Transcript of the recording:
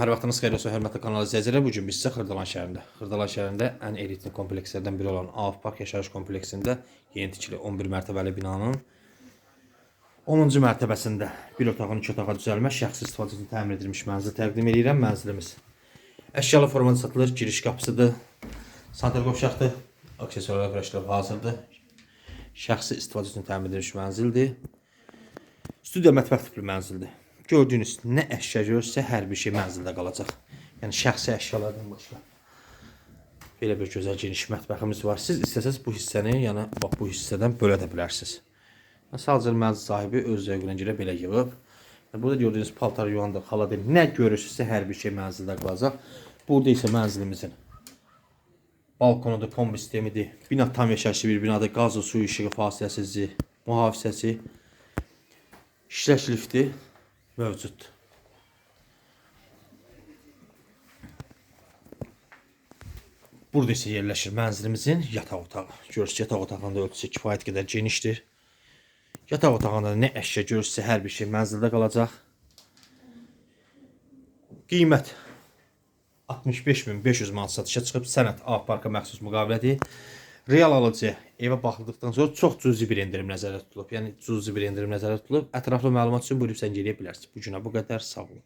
hər vaxtınız xeyir olsun, hörmətli kanal izləyicilər. Bu gün biz sizə Xırdalan şəhərində, Xırdalan şəhərində ən elitli komplekslərdən biri olan Avaf Park yaşayış kompleksində yeni tikili 11 mərtəbəli binanın 10-cu mərtəbəsində bir otağın iki otağa düzəlmə, şəxsi istifadə üçün təmir edilmiş mənzil təqdim edirəm. Mənzilimiz əşyalı formada satılır, giriş qapısıdır, santral qovşaqdır, aksesuarlar quraşdırılıb hazırdır. Şəxsi istifadə üçün təmir edilmiş mənzildir. Studiya mətbəx tipli mənzildir. Gördüyünüz nə əşya görürsə hər bir şey mənzildə qalacaq. Yəni şəxsi əşyalardan başqa. Belə bir gözəl geniş mətbəximiz var. Siz istəsəz bu hissəni, yəni bax bu hissədən bölə də bilərsiniz. Sadəcə mənzil sahibi öz zövqünə görə belə yığıb. Yəni, Burada gördüyünüz paltar yuvandır, xaladır. Nə görürsünüzsə hər bir şey mənzildə qalacaq. Burada isə mənzilimizin balkonudur, pompa sistemidir. Bina tam yaşayışlı bir binadır. Qazı, su işığı fasiləsizliyi, mühafizəsi, işləş lifti mövcud. Burada isə yerləşir mənzilimizin yataq otağı. Görürsüz yataq otağının da ölçüsü kifayət qədər genişdir. Yataq otağında nə əşya görürsə hər bir şey mənzildə qalacaq. Qiymət 65500 manat satışa çıxıb sənət A parka məxsus müqavilədir. Real alıcı evə baxıldıqdan sonra çox cüzi bir endirim nəzərdə tutulub. Yəni cüzi bir endirim nəzərdə tutulub. Ətraflı məlumat üçün buyurub zəng eləyə bilərsiniz. Bu günə bu qədər. Sağ olun.